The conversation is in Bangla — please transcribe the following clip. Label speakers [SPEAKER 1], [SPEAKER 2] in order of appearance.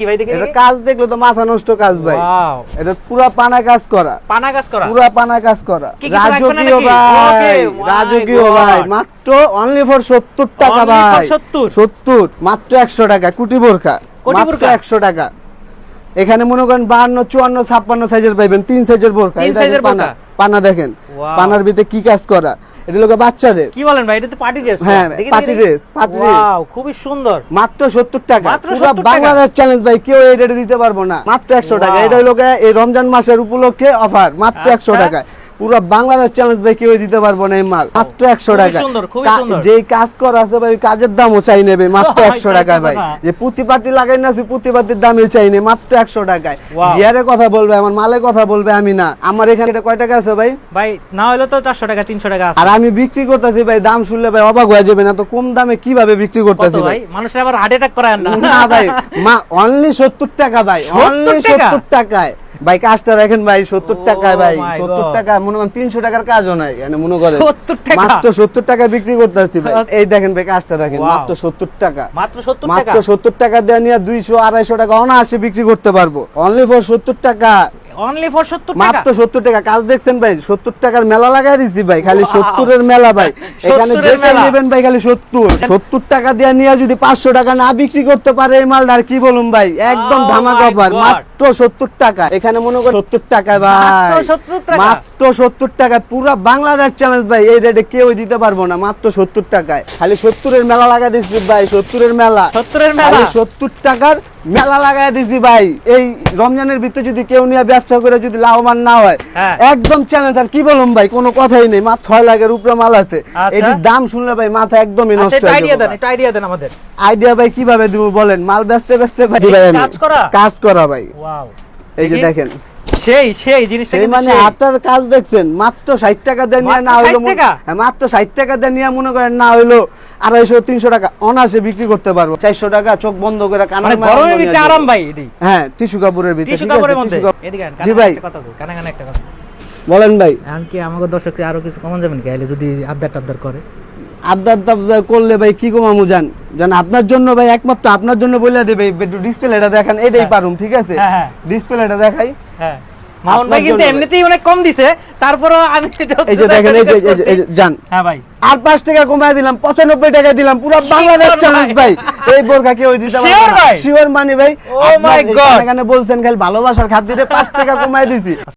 [SPEAKER 1] কি ভাই দেখে
[SPEAKER 2] এটা কাজ দেখলে তো মাথা নষ্ট কাজ ভাই। এটা পুরা পানা কাজ করা।
[SPEAKER 1] পানা গাছ করা?
[SPEAKER 2] পুরা পানা কাজ করা।
[SPEAKER 1] কি কিছু লাগবে না
[SPEAKER 2] রাজকীয় ভাই রাজকীয় ভাই মাত্র অনলি ফর সত্তর টাকা ভাই।
[SPEAKER 1] 70?
[SPEAKER 2] সত্তর মাত্র একশো টাকা কুটি মাত্র টাকা। এখানে মনে করেন বাহান্ন চুয়ান্ন ছাপ্পান্ন সাইজের পাইবেন তিন সাইজের বোরখা। পানা। পানা দেখেন। পানার ভিতরে কি কাজ করা? এটা লোকে বাচ্চাদের।
[SPEAKER 1] কি বলেন ভাই এটা তো পার্টি ড্রেস
[SPEAKER 2] হ্যাঁ, party dress party dress
[SPEAKER 1] wow খুবই সুন্দর।
[SPEAKER 2] মাত্র সত্তর টাকা।
[SPEAKER 1] মাত্র
[SPEAKER 2] পুরো
[SPEAKER 1] 70
[SPEAKER 2] বাংলাদেশ চ্যালেঞ্জ ভাই কেউ এটা দিতে পারব না। মাত্র একশো টাকা। এটা হলো গিয়ে এই রমজান মাসের উপলক্ষে অফার মাত্র
[SPEAKER 1] আচ্ছা।
[SPEAKER 2] একশো টাকা পুরো বাংলাদেশ চ্যালেঞ্জ ভাই কেউ দিতে পারব না এই মাল। মাত্র একশো টাকা। যেই কাজ করা আছে ভাই কাজের দামও চাই নেবে মাত্র একশো
[SPEAKER 1] তাই
[SPEAKER 2] টাকা
[SPEAKER 1] তো
[SPEAKER 2] ভাই যে পুঁতিপাতি লাগাই না পুঁতিপাতির চাই নে মাত্র একশো টাকায়. কথা বলবে আমার মালে কথা বলবে আমি না। আমার এখানে কয় টাকা আছে ভাই?
[SPEAKER 1] ভাই না হলে তো চারশো টাকা তিনশো টাকা
[SPEAKER 2] আর আমি বিক্রি করতেছি ভাই দাম শুনলে ভাই অবাক হয়ে যাবে না। তো কম দামে কীভাবে বিক্রি করতেছি
[SPEAKER 1] ভাই? মানুষের আবার হার্ট অ্যাটাক করায় না।
[SPEAKER 2] না ভাই মা অনলি সত্তর টাকা ভাই অনলি সত্তর টাকায়। ভাই কাজটা দেখেন ভাই সত্তর
[SPEAKER 1] Oh
[SPEAKER 2] টাকায় ভাই সত্তর টাকা মনে করেন তিনশো টাকার কাজও নাই মনে করেন। মাত্র সত্তর টাকা বিক্রি করতে হচ্ছে ভাই। এই দেখেন ভাই কাজটা দেখেন মাত্র সত্তর টাকা।
[SPEAKER 1] মাত্র সত্তর টাকা?
[SPEAKER 2] মাত্র সত্তর টাকা দেওয়া নিয়ে দুইশো আড়াইশো টাকা অনায়াসে বিক্রি করতে পারব। অনলি ফর সত্তর টাকা।
[SPEAKER 1] অনলি ফর সত্তর টাকা?
[SPEAKER 2] মাত্র সত্তর টাকা। কাজ দেখছেন ভাই সত্তর টাকার মেলা লাগাই দিছি ভাই খালি
[SPEAKER 1] Wow.
[SPEAKER 2] সত্তরের মেলা ভাই। এখানে যে
[SPEAKER 1] এর
[SPEAKER 2] নেবেন ভাই খালি সত্তর। সত্তর টাকা দিয়ে নিয়ে যদি পাঁচশো টাকা না বিক্রি করতে পারে এই মালটা আর কি বলুন ভাই? একদম
[SPEAKER 1] Oh
[SPEAKER 2] ধামাকা অফার মাত্র সত্তর টাকা। এখানে মনে করেন সত্তর টাকা ভাই।
[SPEAKER 1] মাত্র 70 টাকা?
[SPEAKER 2] পুরা বাংলাদেশ চ্যালেঞ্জ ভাই এই রেটে কেউ দিতে পারব না মাত্র সত্তর টাকায়। খালি সত্তরের মেলা লাগাই দিচ্ছি ভাই সত্তরের মেলা।
[SPEAKER 1] সত্তরের মেলা?
[SPEAKER 2] খালি সত্তর টাকার মেলা লাগাই দিছি ভাই। এই রমজানের ভিতরে যদি কেউ নিয়ে ব্যবসা করে যদি লাভবান না হয়
[SPEAKER 1] হ্যাঁ।
[SPEAKER 2] একদম চ্যালেঞ্জ আর কি বলুন ভাই কোনো কথাই নেই। মাত্র ছয় লাখের উপরে মাল আছে।
[SPEAKER 1] আচ্ছা।
[SPEAKER 2] এটির দাম শুনলে ভাই মাথা একদমই
[SPEAKER 1] আচ্ছা
[SPEAKER 2] নষ্ট হয়ে
[SPEAKER 1] আইডিয়া দেন আইডিয়া দেন আমাদের।
[SPEAKER 2] আইডিয়া ভাই কীভাবে দিব বলেন? মাল বেচতে বেচতে ভাই ভাই
[SPEAKER 1] কাজ করা?
[SPEAKER 2] কাজ করা ভাই।
[SPEAKER 1] ওয়াও
[SPEAKER 2] এই যে দেখেন।
[SPEAKER 1] সেই সেই জিনিসটা
[SPEAKER 2] সেই মানে। হাতের কাজ দেখছেন মাত্র ষাট টাকা দেন নিয়ে না হইল
[SPEAKER 1] 60 টাকা?
[SPEAKER 2] হ্যাঁ, মাত্র ষাট টাকা দেন নিয়ে মনে করেন না টাকা। অনাসে বিক্রি করতে পারব। চারশো টাকা চোখ বন্ধ করে কানে
[SPEAKER 1] মানে গরমের ভিতরে আরাম ভাই এটি।
[SPEAKER 2] হ্যাঁ টিস্যু কাপড়ের ভিতরে
[SPEAKER 1] টিস্যু কাপড়ের মধ্যে। এদিকে
[SPEAKER 2] জি ভাই।
[SPEAKER 1] একটা কথা বলি, কানে কানে একটা কথা
[SPEAKER 2] বলেন ভাই।
[SPEAKER 1] এখন কি আমাকে দর্শককে আরও কিছু কমন যাবেন কি? যদি আবদার টাবদার করে।
[SPEAKER 2] আবদার করলে ভাই কি কমামু জান? জান আপনার জন্য ভাই একমাত্র আপনার জন্য বলে দেবে ডিসপ্লেটা দেখান এটাই
[SPEAKER 1] হ্যাঁ।
[SPEAKER 2] পারুম ঠিক আছে?
[SPEAKER 1] হ্যাঁ, হ্যাঁ।
[SPEAKER 2] ডিসপ্লেটা দেখাই।
[SPEAKER 1] হ্যাঁ। মামুন ভাই কিন্তু এমনিতেই অনেক কম দিছে তারপরও আমি
[SPEAKER 2] এই যে দেখেন এই যে এই যে- এই যে যান।
[SPEAKER 1] হ্যাঁ ভাই।
[SPEAKER 2] আর পাঁচ টাকা কমায় দিলাম পঁচানব্বই টাকা দিলাম পুরো বাংলাদেশ চ্যালেঞ্জ
[SPEAKER 1] ভাই?
[SPEAKER 2] ভাই। এই বোরকা কেউ দিতে পারবে
[SPEAKER 1] Sure ভাই?
[SPEAKER 2] শিওর মানি ভাই।
[SPEAKER 1] Oh!
[SPEAKER 2] এখানে বলছেন খালি ভালোবাসার খাতিরে পাঁচ টাকা কমায় দিছি।